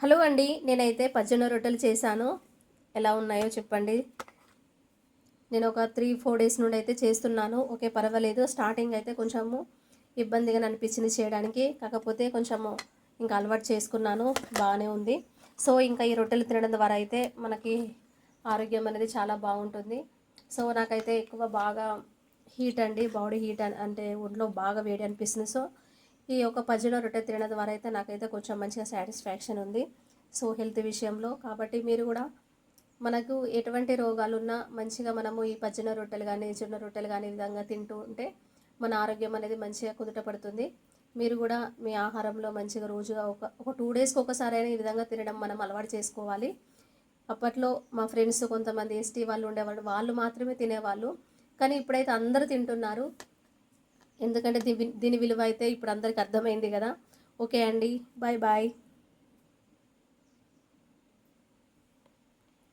Hello అండి నేనైతే పజ్జన రొట్టెలు చేశాను. ఎలా ఉన్నాయో చెప్పండి. నేను ఒక త్రీ ఫోర్ డేస్ నుండి అయితే చేస్తున్నాను. ఓకే పర్వాలేదు. స్టార్టింగ్ అయితే కొంచెము ఇబ్బందిగా అనిపించింది చేయడానికి. కాకపోతే కొంచెము ఇంకా అలవాటు చేసుకున్నాను. బాగానే ఉంది. సో ఇంకా ఈ రొట్టెలు తినడం ద్వారా అయితే మనకి ఆరోగ్యం అనేది చాలా బాగుంటుంది. సో నాకైతే ఎక్కువ బాగా హీట్ అండి. బాడీ హీట్ అంటే ఒంట్లో బాగా వేడి అనిపిస్తుంది. సో ఈ యొక్క పజ్జన రొట్టె తినడం ద్వారా అయితే నాకైతే కొంచెం మంచిగా సాటిస్ఫాక్షన్ ఉంది. సో హెల్త్ విషయంలో కాబట్టి మీరు కూడా మనకు ఎటువంటి రోగాలున్నా మంచిగా మనము ఈ పజ్జన రొట్టెలు కానీ జొన్న రొట్టెలు కానీ ఈ విధంగా తింటూ ఉంటే మన ఆరోగ్యం అనేది మంచిగా కుదుట పడుతుంది. మీరు కూడా మీ ఆహారంలో మంచిగా రోజుగా ఒక ఒక టూ డేస్కి ఒకసారి అయినా ఈ విధంగా తినడం మనం అలవాటు చేసుకోవాలి. అప్పట్లో మా ఫ్రెండ్స్ కొంతమంది ఎస్టీ వాళ్ళు ఉండేవాళ్ళు వాళ్ళు మాత్రమే తినేవాళ్ళు. కానీ ఇప్పుడైతే అందరూ తింటున్నారు. ఎందుకంటే దీని దీని విలువ అయితే ఇప్పుడు అందరికి అర్థమైంది కదా. ఓకే అండి. Bye bye.